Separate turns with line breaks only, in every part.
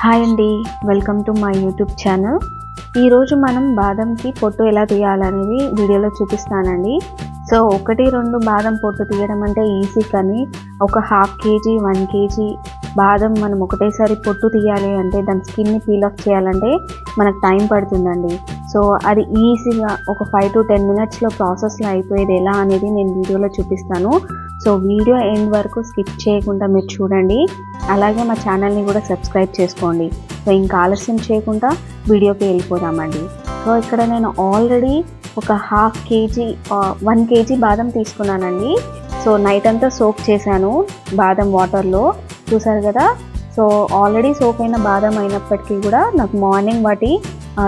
Hi అండి. Welcome to my YouTube channel. ఈరోజు మనం బాదంకి పొట్టు ఎలా తీయాలనేది వీడియోలో చూపిస్తానండి. సో ఒకటి రెండు బాదం పొట్టు తీయడం అంటే ఈజీ కానీ ఒక హాఫ్ కేజీ వన్ కేజీ బాదం మనం ఒకటేసారి పొట్టు తీయాలి అంటే దాని స్కిన్ని పీల్ ఆఫ్ చేయాలంటే మనకు టైం పడుతుందండి. సో అది ఈజీగా ఒక ఫైవ్ టు టెన్ మినిట్స్లో ప్రాసెస్లో అయిపోయేది ఎలా అనేది నేను వీడియోలో చూపిస్తాను. సో వీడియో ఎండ్ వరకు స్కిప్ చేయకుండా మీరు చూడండి. అలాగే మా ఛానల్ని కూడా సబ్స్క్రైబ్ చేసుకోండి. సో ఇంకా ఆలస్యం చేయకుండా వీడియోకి వెళ్ళిపోదామండి. సో ఇక్కడ నేను ఆల్రెడీ ఒక హాఫ్ కేజీ వన్ కేజీ బాదం తీసుకున్నానండి. సో నైట్ అంతా సోక్ చేశాను బాదం వాటర్లో. చూసారు కదా? సో ఆల్రెడీ సోక్ అయిన బాదం అయినప్పటికీ కూడా నాకు మార్నింగ్ వాటి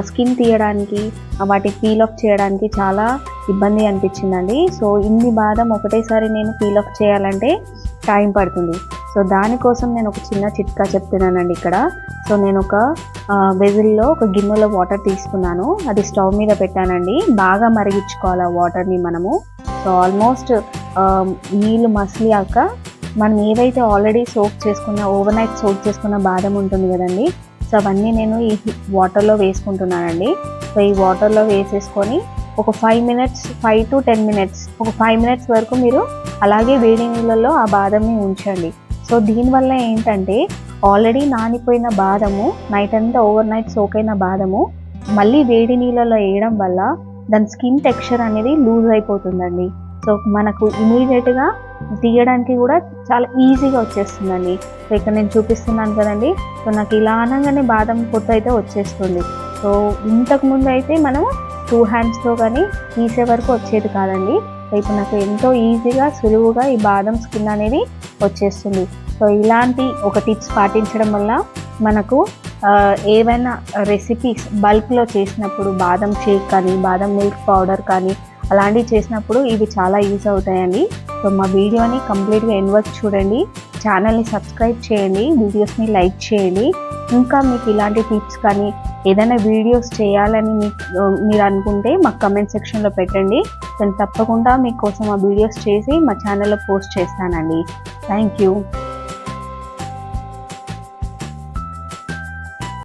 స్కిన్ తీయడానికి వాటి పీల్ ఆఫ్ చేయడానికి చాలా ఇబ్బంది అనిపించిందండి. సో ఇన్ని బాదం ఒకటేసారి నేను ఫీల్ ఆఫ్ చేయాలంటే టైం పడుతుంది. సో దానికోసం నేను ఒక చిన్న చిట్కా చెప్తున్నానండి ఇక్కడ. సో నేను ఒక వెజిల్లో ఒక గిన్నెలో వాటర్ తీసుకున్నాను. అది స్టవ్ మీద పెట్టానండి. బాగా మరిగించుకోవాలి ఆ వాటర్ని మనము. సో ఆల్మోస్ట్ నీళ్ళు మసిలియాక మనం ఏదైతే ఆల్రెడీ సోక్ చేసుకున్న ఓవర్ నైట్ సోక్ చేసుకున్న బాదం ఉంటుంది కదండి సో అవన్నీ నేను ఈ వాటర్లో వేసుకుంటున్నానండి. సో ఈ వాటర్లో వేసేసుకొని ఒక five minutes five to ten minutes ఒక ఫైవ్ మినిట్స్ వరకు మీరు అలాగే వేడి నీళ్ళల్లో ఆ బాదంని ఉంచండి. సో దీనివల్ల ఏంటంటే ఆల్రెడీ నానిపోయిన బాదము నైట్ అంతా ఓవర్ నైట్ సోక్ అయిన బాదము మళ్ళీ వేడి నీళ్ళలో వేయడం వల్ల దాని స్కిన్ టెక్స్చర్ అనేది లూజ్ అయిపోతుందండి. సో మనకు ఇమీడియట్గా తీయడానికి కూడా చాలా ఈజీగా వచ్చేస్తుందండి. సో ఇక్కడ నేను చూపిస్తున్నాను కదండి. సో నాకు ఇలా అనగానే బాదం పొట్టు అయితే వచ్చేస్తుంది. సో ఇంతకుముందు అయితే మనం టూ హ్యాండ్స్తో కానీ తీసే వరకు వచ్చేది కాదండి. సో ఇప్పుడు నాకు ఎంతో ఈజీగా సులువుగా ఈ బాదం స్కిన్ అనేది వచ్చేస్తుంది. సో ఇలాంటి ఒక టిప్స్ పాటించడం వల్ల మనకు ఏవైనా రెసిపీస్ బల్క్లో చేసినప్పుడు బాదం షేక్ కానీ బాదం మిల్క్ పౌడర్ కానీ అలాంటివి చేసినప్పుడు ఇవి చాలా యూజ్ అవుతాయండి. సో మా వీడియోని కంప్లీట్గా ఎండ్ చూడండి. ఛానల్ని సబ్స్క్రైబ్ చేయండి వీడియోస్ని లైక్ చేయండి. ఇంకా మీకు ఇలాంటి టిప్స్ కానీ ఏదైనా వీడియోస్ చేయాలని మీకు మీరు అనుకుంటే మాకు కమెంట్ సెక్షన్లో పెట్టండి. నేను తప్పకుండా మీకోసం ఆ వీడియోస్ చేసి మా ఛానల్లో పోస్ట్ చేస్తానండి. Thank you